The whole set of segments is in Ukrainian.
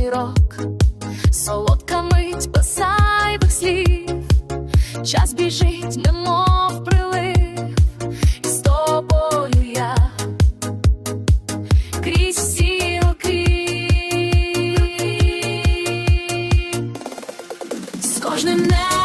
зірок, солодка мить без зайвих слів, час біжить, немов прилив, і з тобою я крізь всі роки з кожним не.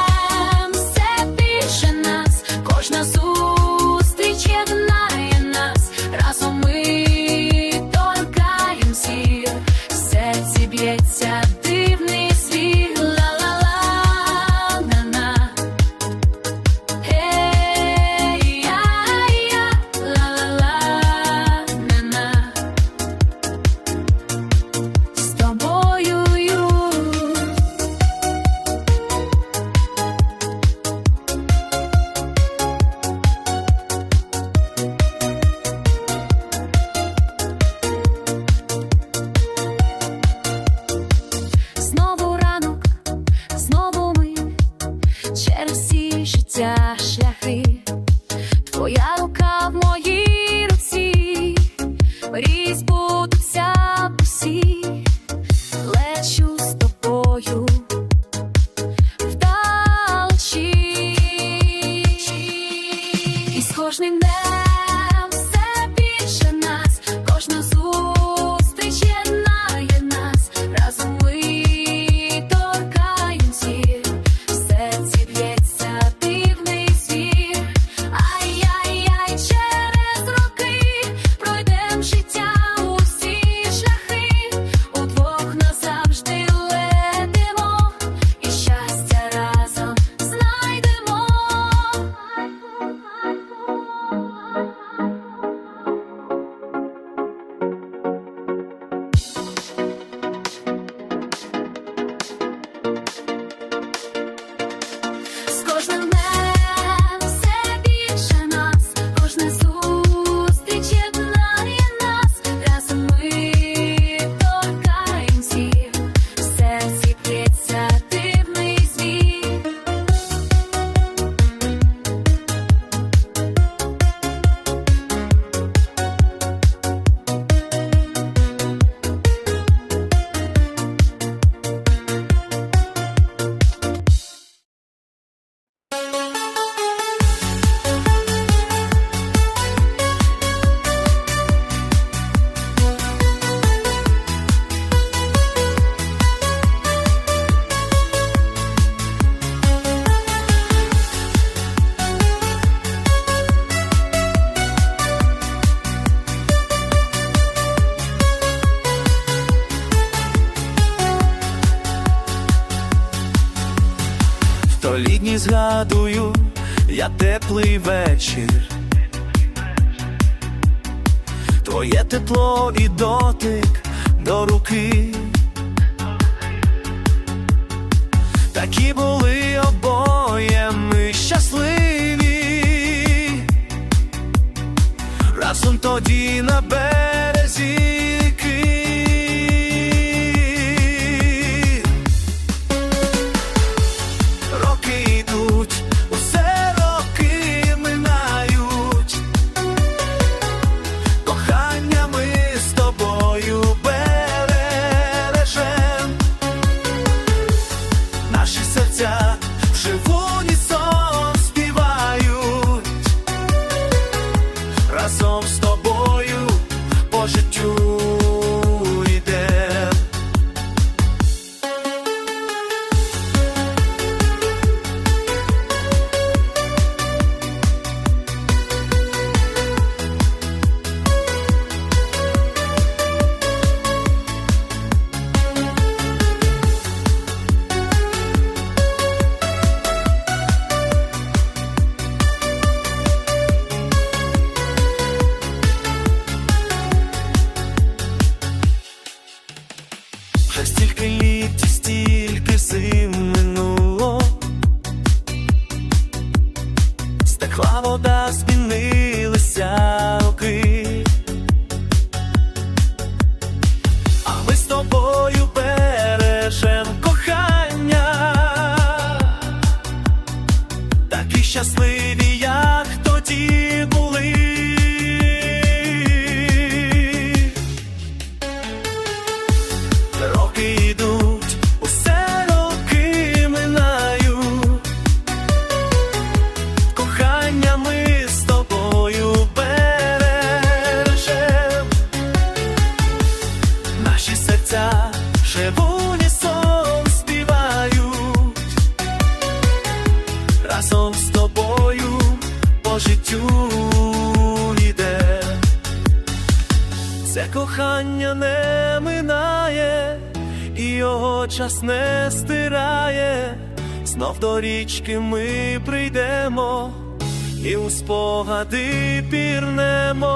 про згадую, я теплий вечір. Твоє тепло і дотик до руки. Такі були обоє ми щасливі. Разом тоді на березі Вже стільки літ, стільки зим минуло. життю йде, це кохання не минає, і його час не стирає, знов до річки ми прийдемо і у спогади пірнемо.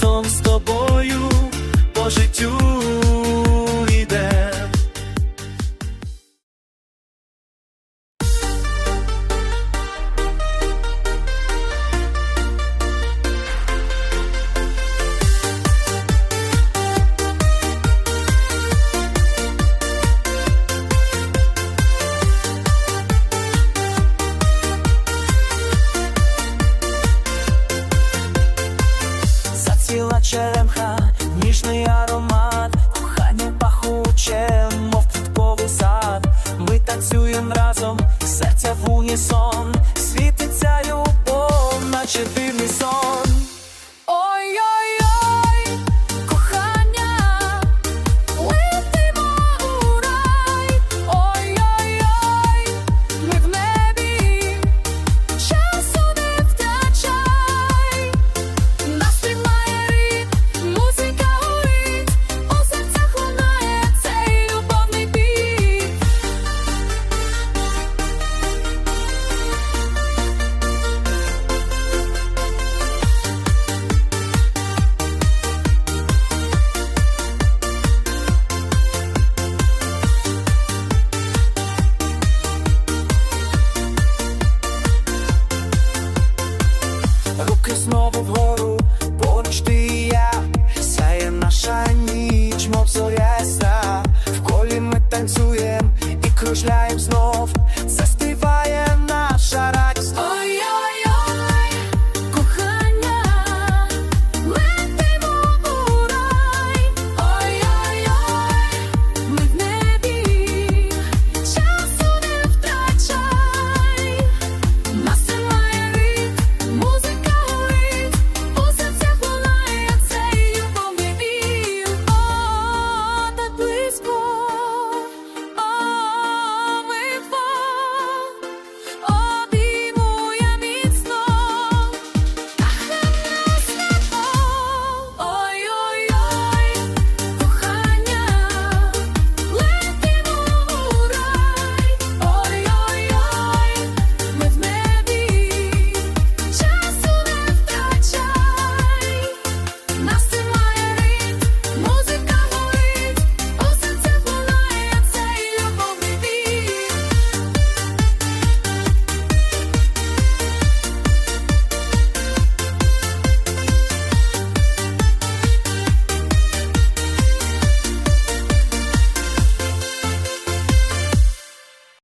разом з тобою по життю. біла черемха, ніжний аромат